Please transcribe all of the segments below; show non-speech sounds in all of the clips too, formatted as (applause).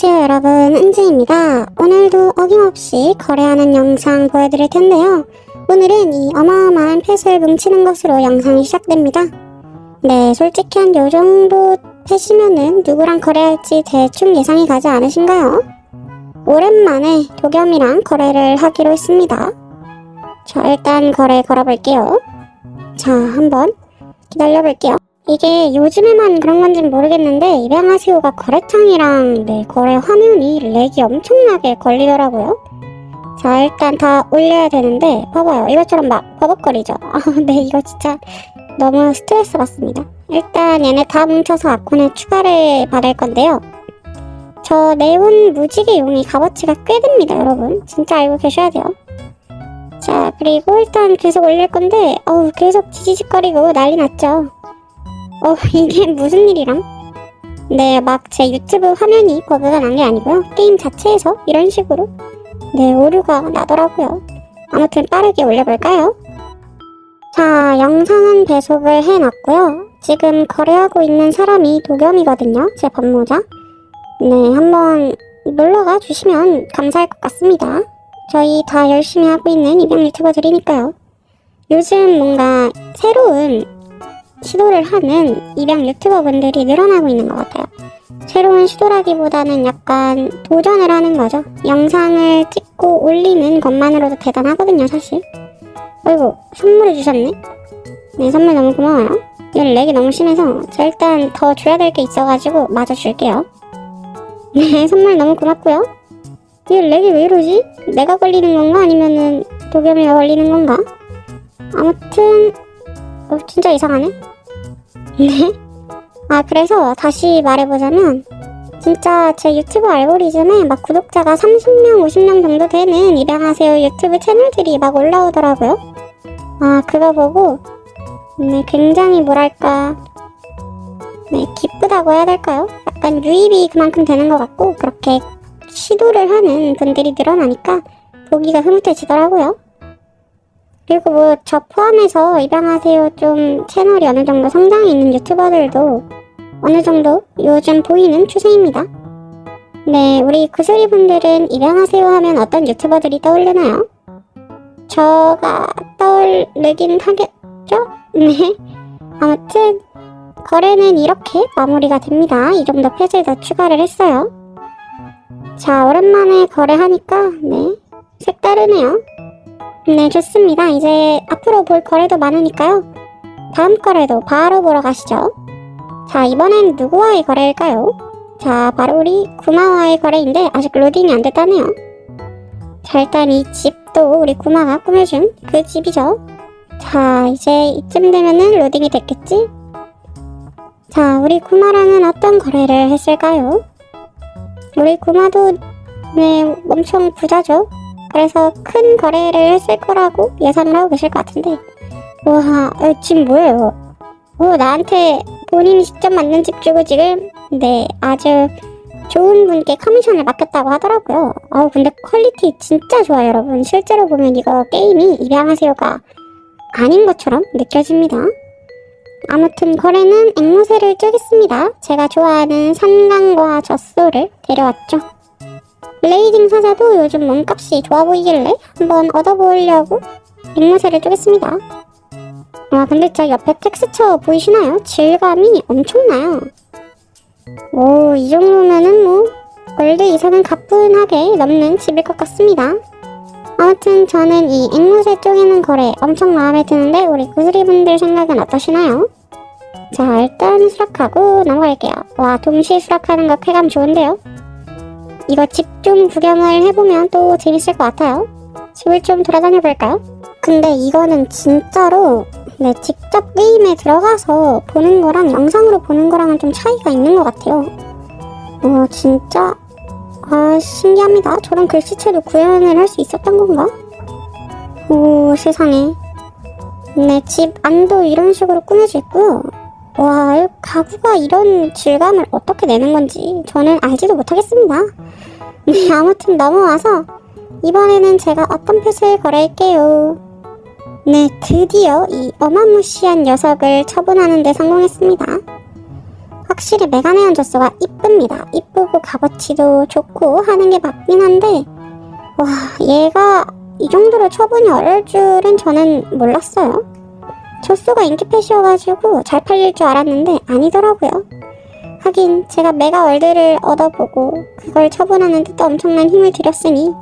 안녕하세요 여러분 은지입니다. 오늘도 어김없이 거래하는 영상 보여드릴 텐데요. 오늘은 이 어마어마한 펫을 뭉치는 것으로 영상이 시작됩니다. 네 솔직히 한 요정도 펫이면은 누구랑 거래할지 대충 예상이 가지 않으신가요? 오랜만에 도겸이랑 거래를 하기로 했습니다. 자 일단 거래 걸어볼게요. 자 한번 기다려볼게요. 이게 요즘에만 그런 건지는 모르겠는데 입양하세요가 거래창이랑 네, 거래 화면이 렉이 엄청나게 걸리더라고요. 자 일단 다 올려야 되는데 봐봐요 이것처럼 막 버벅거리죠. (laughs) 아네 이거 진짜 너무 스트레스 받습니다. 일단 얘네 다 뭉쳐서 아콘에 추가를 받을 건데요. 저 네온 무지개 용이 값어치가 꽤 됩니다 여러분. 진짜 알고 계셔야 돼요. 자 그리고 일단 계속 올릴 건데 어우 계속 지지직거리고 난리 났죠. 어, 이게 무슨 일이람? 네, 막 제 유튜브 화면이 버그가 난 게 아니고요. 게임 자체에서 이런 식으로 네, 오류가 나더라고요. 아무튼 빠르게 올려볼까요? 자, 영상은 배속을 해놨고요. 지금 거래하고 있는 사람이 도겸이거든요. 제 반모자. 네, 한번 놀러가 주시면 감사할 것 같습니다. 저희 다 열심히 하고 있는 입양 유튜버들이니까요. 요즘 뭔가 새로운 시도를 하는 입양 유튜버 분들이 늘어나고 있는 것 같아요. 새로운 시도라기보다는 약간 도전을 하는 거죠. 영상을 찍고 올리는 것만으로도 대단하거든요, 사실. 어이구, 선물을 주셨네? 네, 선물 너무 고마워요. 얘 렉이 너무 심해서 저 일단 더 줘야 될 게 있어가지고 마저 줄게요. 네, (laughs) 선물 너무 고맙고요. 얘 렉이 왜 이러지? 내가 걸리는 건가? 아니면은 도겸이가 걸리는 건가? 아무튼 어, 진짜 이상하네. 네? 아, 그래서 다시 말해보자면, 진짜 제 유튜브 알고리즘에 막 구독자가 30명, 50명 정도 되는 입양하세요 유튜브 채널들이 막 올라오더라고요. 아, 그거 보고, 네, 굉장히 뭐랄까, 네, 기쁘다고 해야 될까요? 약간 유입이 그만큼 되는 것 같고, 그렇게 시도를 하는 분들이 늘어나니까 보기가 흐뭇해지더라고요. 그리고 뭐 저 포함해서 입양하세요 좀 채널이 어느 정도 성장이 있는 유튜버들도 어느 정도 요즘 보이는 추세입니다. 네, 우리 구슬이 분들은 입양하세요 하면 어떤 유튜버들이 떠오르나요? 저가 떠오르긴 하겠죠? (laughs) 네. 아무튼 거래는 이렇게 마무리가 됩니다. 이 정도 펫을 더 추가를 했어요. 자, 오랜만에 거래하니까 네, 색다르네요. 네, 좋습니다. 이제 앞으로 볼 거래도 많으니까요. 다음 거래도 바로 보러 가시죠. 자, 이번엔 누구와의 거래일까요? 자, 바로 우리 구마와의 거래인데 아직 로딩이 안 됐다네요. 자, 일단 이 집도 우리 구마가 꾸며준 그 집이죠. 자, 이제 이쯤 되면은 로딩이 됐겠지? 자, 우리 구마랑은 어떤 거래를 했을까요? 우리 구마도 네, 엄청 부자죠. 그래서 큰 거래를 했을 거라고 예상을 하고 계실 것 같은데 와 어, 지금 뭐예요? 어 나한테 본인이 직접 만든 집 주고 지금 네 아주 좋은 분께 커미션을 맡겼다고 하더라고요. 어 근데 퀄리티 진짜 좋아요 여러분. 실제로 보면 이거 게임이 입양하세요가 아닌 것처럼 느껴집니다. 아무튼 거래는 앵무새를 쪼겠습니다. 제가 좋아하는 산강과 젖소를 데려왔죠. 블레이징 사자도 요즘 몸값이 좋아 보이길래 한번 얻어보려고 앵무새를 쪼겠습니다. 아 근데 저 옆에 텍스처 보이시나요? 질감이 엄청나요. 오 이 정도면은 뭐 월드 이상은 가뿐하게 넘는 집일 것 같습니다. 아무튼 저는 이 앵무새 쪼개는 거래 엄청 마음에 드는데 우리 구슬이분들 생각은 어떠시나요? 자 일단 수락하고 넘어갈게요. 와 동시에 수락하는 거 쾌감 좋은데요? 이거 집 좀 구경을 해보면 또 재밌을 것 같아요. 집을 좀 돌아다녀 볼까요? 근데 이거는 진짜로 네, 직접 게임에 들어가서 보는 거랑 영상으로 보는 거랑은 좀 차이가 있는 것 같아요. 어, 진짜 아 신기합니다. 저런 글씨체도 구현을 할 수 있었던 건가? 오 세상에. 네, 집 안도 이런 식으로 꾸며져 있고요. 와, 가구가 이런 질감을 어떻게 내는 건지 저는 알지도 못하겠습니다. (laughs) 네, 아무튼 넘어와서 이번에는 제가 어떤 펫을 거래할게요. 네, 드디어 이 어마무시한 녀석을 처분하는 데 성공했습니다. 확실히 메가네온 젖소가 이쁩니다. 이쁘고 값어치도 좋고 하는 게 맞긴 한데 와 얘가 이 정도로 처분이 어려울 줄은 저는 몰랐어요. 젖소가 인기펫이어가지고 잘 팔릴 줄 알았는데 아니더라고요. 하긴 제가 메가 월드를 얻어보고 그걸 처분하는 데도 엄청난 힘을 들였으니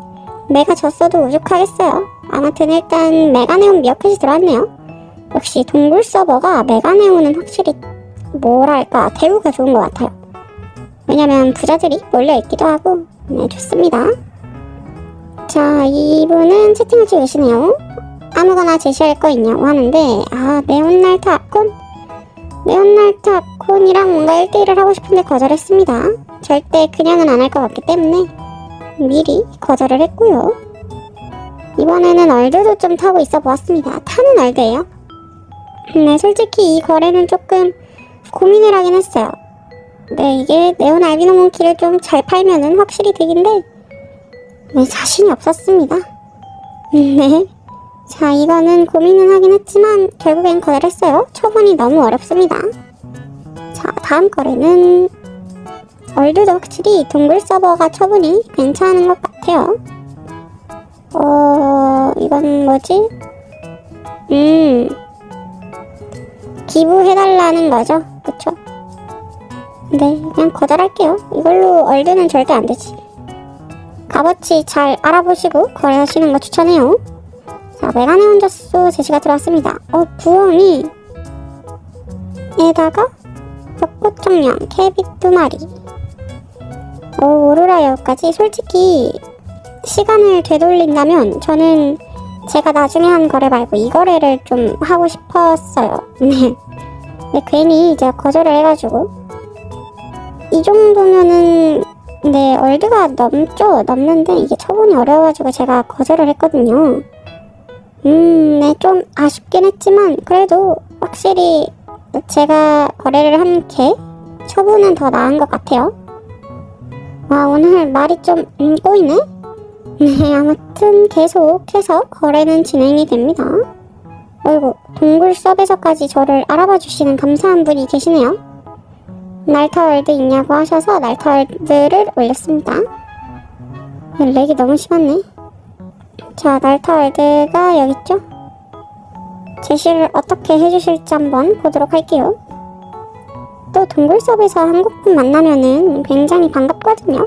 메가 졌어도 오죽하겠어요. 아무튼 일단 메가네온 미어캣이 들어왔네요. 역시 동굴 서버가 메가네온은 확실히 뭐랄까 대우가 좋은 것 같아요. 왜냐면 부자들이 몰려있기도 하고 네 좋습니다. 자 이분은 채팅을 치고 계시네요. 아무거나 제시할 거 있냐고 하는데 아 네온날트 아콘? 네온날트 아콘이랑 뭔가 1대1을 하고 싶은데 거절했습니다. 절대 그냥은 안 할 것 같기 때문에 미리 거절을 했고요. 이번에는 얼드도 좀 타고 있어 보았습니다. 타는 얼드예요. 네, 솔직히 이 거래는 조금 고민을 하긴 했어요. 네, 이게 네온 알비노 몽키를 좀 잘 팔면은 확실히 득인데 네, 자신이 없었습니다. (laughs) 네. 자, 이거는 고민은 하긴 했지만 결국엔 거래를 했어요. 처분이 너무 어렵습니다. 자, 다음 거래는 얼드도 확실히 동굴 서버가 처분이 괜찮은 것 같아요. 어, 이건 뭐지? 음, 기부해달라는 거죠. 그쵸? 네, 그냥 거절할게요. 이걸로 얼드는 절대 안 되지. 값어치 잘 알아보시고 거래하시는 거 추천해요. 자, 메가네온 젖소 제시가 들어왔습니다. 어, 부엉이. 에다가 벚꽃 청년, 캐빗 두 마리. 어, 오로라 여우까지 솔직히 시간을 되돌린다면 저는 제가 나중에 한 거래 말고 이 거래를 좀 하고 싶었어요. (laughs) 네. 근데 괜히 이제 거절을 해가지고 이 정도면은 네 얼드가 넘죠 넘는데 이게 처분이 어려워가지고 제가 거절을 했거든요. 음, 네, 좀 아쉽긴 했지만 그래도 확실히 제가 거래를 한게 처분은 더 나은 것 같아요. 와 오늘 말이 좀 음, 꼬이네. (laughs) 네, 아무튼 계속해서 거래는 진행이 됩니다. 어이구, 동굴 섭에서까지 저를 알아봐 주시는 감사한 분이 계시네요. 날타월드 있냐고 하셔서 날타월드를 올렸습니다. 네, 렉이 너무 심하네. 자, 날타월드가 여기 있죠? 제시를 어떻게 해주실지 한번 보도록 할게요. 또 동굴 섭에서 한국분 만나면은 굉장히 반갑거든요.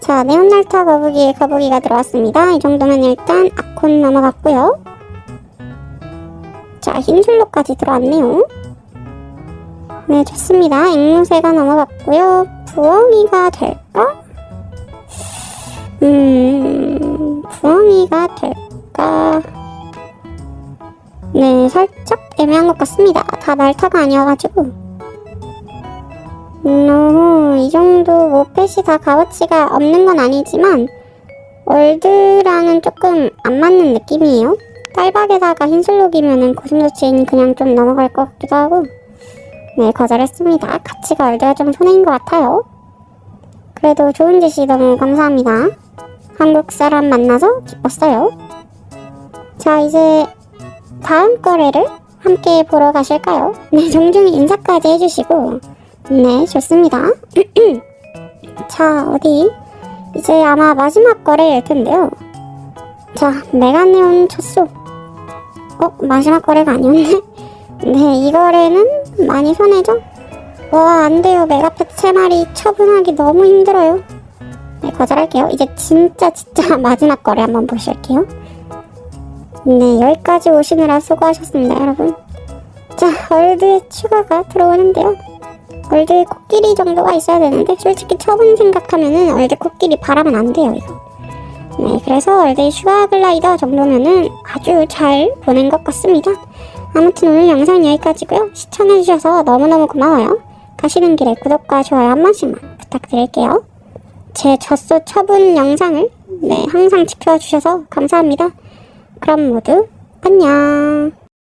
자, 네온날타 거북이의 거북이가 들어왔습니다. 이 정도면 일단 아콘 넘어갔고요. 자, 흰술로까지 들어왔네요. 네, 좋습니다. 앵무새가 넘어갔고요. 부엉이가 될까? 음, 부엉이가 될까? 네, 살짝 애매한 것 같습니다. 다 날타가 아니어가지고. 음, 이 정도 모펫이 다 값어치가 없는 건 아니지만 월드랑은 조금 안 맞는 느낌이에요. 딸박에다가 흰슬록이면은 고슴도치는 그냥 좀 넘어갈 것 같기도 하고 네 거절했습니다. 가치가 월드가 좀 손해인 것 같아요. 그래도 좋은 제시 너무 감사합니다. 한국 사람 만나서 기뻤어요. 자 이제 다음 거래를 함께 보러 가실까요? 네 (laughs) 종종 인사까지 해주시고 네, 좋습니다. (clears throat) 자, 어디? 이제 아마 마지막 거래일 텐데요. 자, 메가네온 쳤소. 어, 마지막 거래가 아니었네? (laughs) 네, 이 거래는 많이 손해죠? 와, 안 돼요. 메가펫 3마리 처분하기 너무 힘들어요. 네, 거절할게요. 이제 진짜 진짜 (laughs) 마지막 거래 한번 보실게요. 네, 여기까지 오시느라 수고하셨습니다, 여러분. 자, 월드 추가가 들어오는데요. 얼드 코끼리 정도가 있어야 되는데 솔직히 처분 생각하면은 얼드 코끼리 바라면 안 돼요 이거 네 그래서 얼드 슈가 글라이더 정도면은 아주 잘 보낸 것 같습니다 아무튼 오늘 영상 여기까지고요 시청해주셔서 너무너무 고마워요 가시는 길에 구독과 좋아요 한 번씩만 부탁드릴게요 제 젖소 처분 영상을 네 항상 지켜주셔서 감사합니다. 그럼 모두 안녕